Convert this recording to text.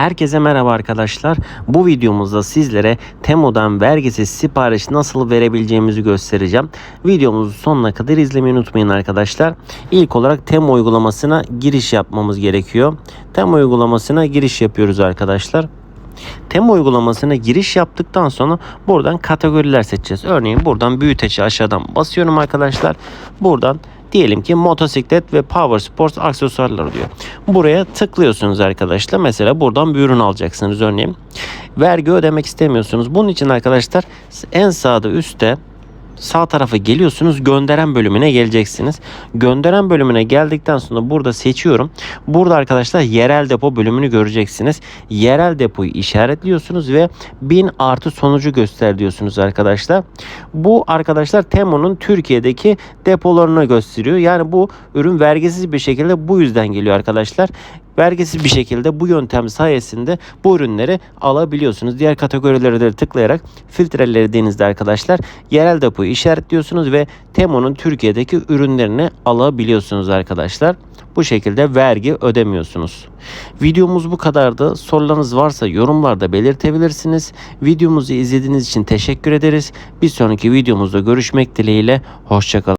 Herkese merhaba arkadaşlar. Bu videomuzda sizlere Temu'dan vergisiz sipariş nasıl verebileceğimizi göstereceğim. Videomuzu sonuna kadar izlemeyi unutmayın arkadaşlar. İlk olarak Temu uygulamasına giriş yapmamız gerekiyor. Temu uygulamasına giriş yapıyoruz arkadaşlar. Temu uygulamasına giriş yaptıktan sonra buradan kategoriler seçeceğiz. Örneğin buradan büyüteci aşağıdan basıyorum arkadaşlar. Buradan diyelim ki motosiklet ve power sports aksesuarlar diyor. Buraya tıklıyorsunuz arkadaşlar. Mesela buradan bir ürün alacaksınız örneğin. Vergi ödemek istemiyorsunuz. Bunun için arkadaşlar en sağda üstte sağ tarafa geliyorsunuz gönderen bölümüne geleceksiniz. Gönderen bölümüne geldikten sonra burada seçiyorum. Burada arkadaşlar yerel depo bölümünü göreceksiniz. Yerel depoyu işaretliyorsunuz ve 1000 artı sonucu göster diyorsunuz arkadaşlar. Bu arkadaşlar Temu'nun Türkiye'deki depolarını gösteriyor. Yani bu ürün vergisiz bir şekilde bu yüzden geliyor arkadaşlar vergisiz bir şekilde bu yöntem sayesinde bu ürünleri alabiliyorsunuz. Diğer kategorilere de tıklayarak filtreleri denizde arkadaşlar yerel depoyu işaretliyorsunuz ve Temu'nun Türkiye'deki ürünlerini alabiliyorsunuz arkadaşlar. Bu şekilde vergi ödemiyorsunuz. Videomuz bu kadardı. Sorularınız varsa yorumlarda belirtebilirsiniz. Videomuzu izlediğiniz için teşekkür ederiz. Bir sonraki videomuzda görüşmek dileğiyle. Hoşçakalın.